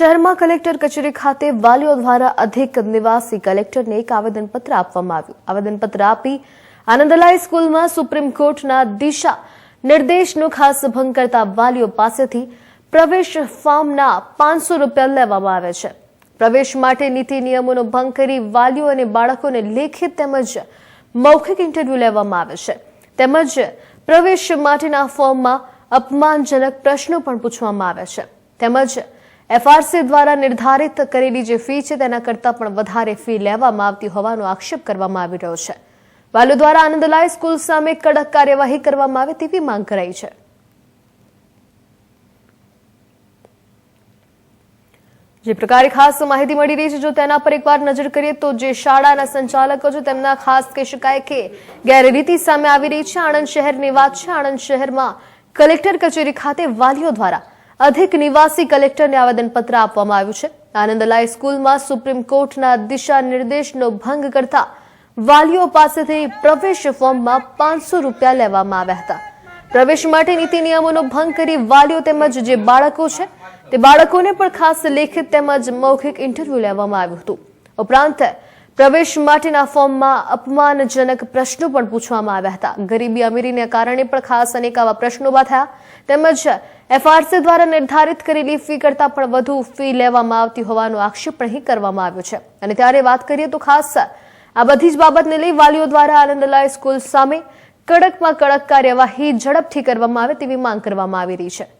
શહેરમાં કલેક્ટર કચેરી ખાતે વાલીઓ દ્વારા અધિક નિવાસી કલેક્ટરને એક આવેદનપત્ર આપવામાં આવ્યું. આવેદનપત્ર આપી આનંદલાઈ સ્કૂલમાં સુપ્રીમ કોર્ટના દિશા નિર્દેશનો ખાસ ભંગ કરતા વાલીઓ પાસેથી પ્રવેશ ફોર્મના પાંચસો રૂપિયા લેવામાં આવે છે. પ્રવેશ માટે નીતિ નિયમોનો ભંગ કરી વાલીઓ અને બાળકોને લેખિત તેમજ મૌખિક ઇન્ટરવ્યૂ લેવામાં આવે છે. તેમજ પ્રવેશ માટેના ફોર્મમાં અપમાનજનક પ્રશ્નો પણ પૂછવામાં આવે છે. તેમજ એફઆરસી દ્વારા નિર્ધારિત કરેલી જે ફી છે, તેના કરતાં પણ વધારે ફી લેવામાં આવતી હોવાનો આક્ષેપ કરવામાં આવી રહ્યો છે. વાલીઓ દ્વારા આનંદલાય સ્કૂલ સામે કડક કાર્યવાહી કરવામાં આવે તેવી માંગ કરાઈ છે. જે પ્રકારે ખાસ માહિતી મળી રહી છે, જો તેના પર એકવાર નજર કરીએ તો જે શાળાના સંચાલકો છે, તેમના ખાસ કહી શકાય કે ગેરરીતિ સામે આવી રહી છે. આણંદ શહેરની વાત છે, આણંદ શહેરમાં કલેક્ટર કચેરી ખાતે વાલીઓ દ્વારા અધિક નિવાસી કલેક્ટરને આવેદનપત્ર આપવામાં આવ્યું છે. આનંદલાય સ્કૂલમાં સુપ્રીમ કોર્ટના દિશા નિર્દેશનો ભંગ કરતા વાલીઓ પાસેથી પ્રવેશ ફોર્મમાં પાંચસો રૂપિયા લેવામાં આવ્યા હતા. પ્રવેશ માટે નીતિ નિયમોનો ભંગ કરી વાલીઓ તેમજ જે બાળકો છે, તે બાળકોને પણ ખાસ લેખિત તેમજ મૌખિક ઇન્ટરવ્યૂ લેવામાં આવ્યું હતું. ઉપરાંત પ્રવેશ માટેના ફોર્મમાં અપમાનજનક પ્રશ્નો પણ પૂછવામાં આવ્યા હતા. ગરીબી અમીરીને કારણે પણ ખાસ અનેક આવા પ્રશ્નો ઊભા થયા. તેમજ એફઆરસી દ્વારા નિર્ધારિત કરેલી ફી કરતાં પણ વધુ ફી લેવામાં આવતી હોવાનો આક્ષેપ પણ અહીં કરવામાં આવ્યો છે. અને ત્યારે વાત કરીએ તો ખાસ આ બધી જ બાબતને લઈ વાલીઓ દ્વારા આનંદલાય સ્કૂલ સામે કડકમાં કડક કાર્યવાહી ઝડપથી કરવામાં આવે તેવી માંગ કરવામાં આવી રહી છે.